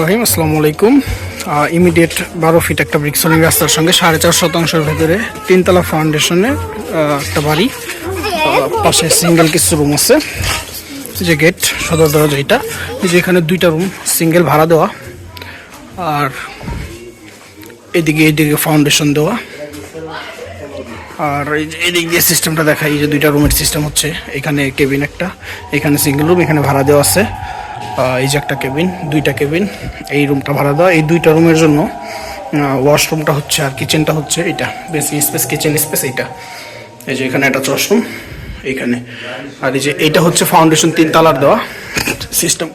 রহিম আলাইকুম। ইমিডিয়েট বারো ফিট একটা ব্রিক্সলিং রাস্তার সঙ্গে সাড়ে চার শতাংশের ভেতরে তিনতলা ফাউন্ডেশনে একটা বাড়ি। পাশে সিঙ্গেল কিছু রুম আছে। যে গেট সদর দরজা এটা। যে এখানে দুইটা রুম সিঙ্গেল ভাড়া দেওয়া। আর এদিকে এদিকে ফাউন্ডেশন দেওয়া। আর এই যে এদিক দিয়ে সিস্টেমটা দেখাই যে দুইটা রুমের সিস্টেম হচ্ছে। এখানে কেবিন একটা, এখানে সিঙ্গেল রুম এখানে ভাড়া দেওয়া আছে। এই যে একটা কেবিন দুইটা কেবিন এই রুমটা ভাড়া দেওয়া এই দুইটা রুমের জন্য ওয়াশরুমটা হচ্ছে আর কিচেনটা হচ্ছে এটা বেশি স্পেস কিচেন স্পেস এইটা। এই যে এখানে একটা ওয়াশরুম এইখানে। আর এই যে এইটা হচ্ছে ফাউন্ডেশন তিন তালার দেওয়া সিস্টেম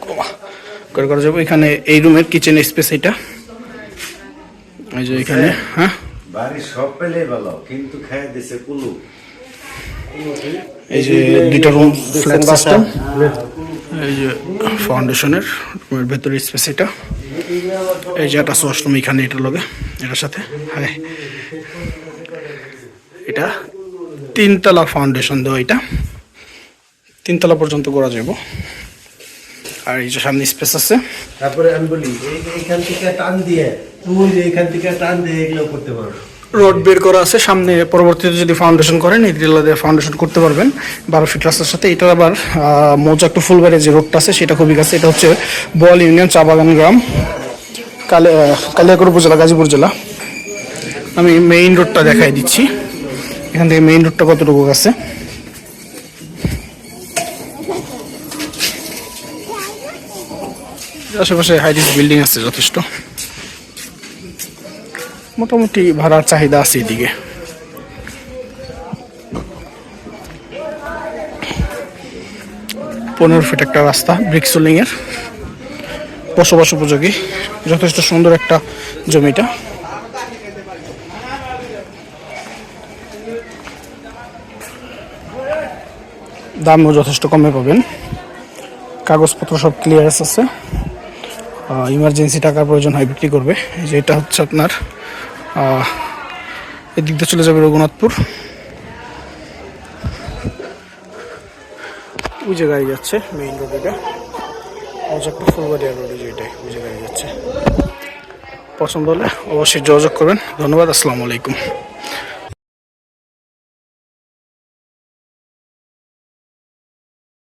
করে। করা যাবে। এখানে এই রুমের কিচেন স্পেস এটা এই যে এখানে হ্যাঁ। বাড়ি সব পেলে ভালো কিন্তু খাই দিছে কুলু। এই যে দুইটা রুম ফ্ল্যাট সিস্টেম এই যে ফাউন্ডেশনের রুমের ভেতরে স্পেস এটা। এই যে একটা ওয়াশরুম এখানে এটা লগে, এটার সাথে। হ্যাঁ এটা তিনতলা ফাউন্ডেশন দেওয়া এটা। তিনতলা পর্যন্ত করা যাব আর এই যে সামনে স্পেস আছে। তারপরে আমি বলি এইখান থেকে টান দিয়ে যে এইখান থেকে টান দিয়ে এগুলো করতে পারো। রড বের করা আছে। সামনে পরবর্তীতে যদি ফাউন্ডেশন করেন এই দিয়ে ফাউন্ডেশন করতে পারবেন। বারো ফিট রাস্তার সাথে। এটা আবার মৌজা একটু ফুলবাড়ি যে রোডটা আছে সেটা খুবই কাছে। এটা হচ্ছে বল ইউনিয়ন চা বাগান গ্রাম কালে আহ, কালিয়াকড় উপজেলা গাজীপুর জেলা। আমি মেইন রোডটা দেখাই দিচ্ছি। এখান থেকে মেইন রোডটা কতটুকু আছে আশেপাশে হাইরিস বিল্ডিং আছে যথেষ্ট। মোটামুটি ভাড়ার চাহিদা আছে এদিকে। পনেরো ফিট একটা রাস্তা ব্রিক্সোলিং এর। বসবাস উপযোগী, যথেষ্ট সুন্দর একটা জমিটা। দামও যথেষ্ট কমে পাবেন। কাগজপত্র সব ক্লিয়ারেন্স আছে। ইমার্জেন্সি টাকার প্রয়োজন হয়, বিক্রি করবে। যেটা হচ্ছে আপনার এদিক দিয়ে চলে যাবে রঘুনাথপুর। ওই জায়গায় যাচ্ছে মেইন রোড এটা। রোড যেটাই ওই জায়গায় যাচ্ছে। পছন্দ হলে অবশ্যই যোগাযোগ করবেন। ধন্যবাদ, আসসালামু আলাইকুম।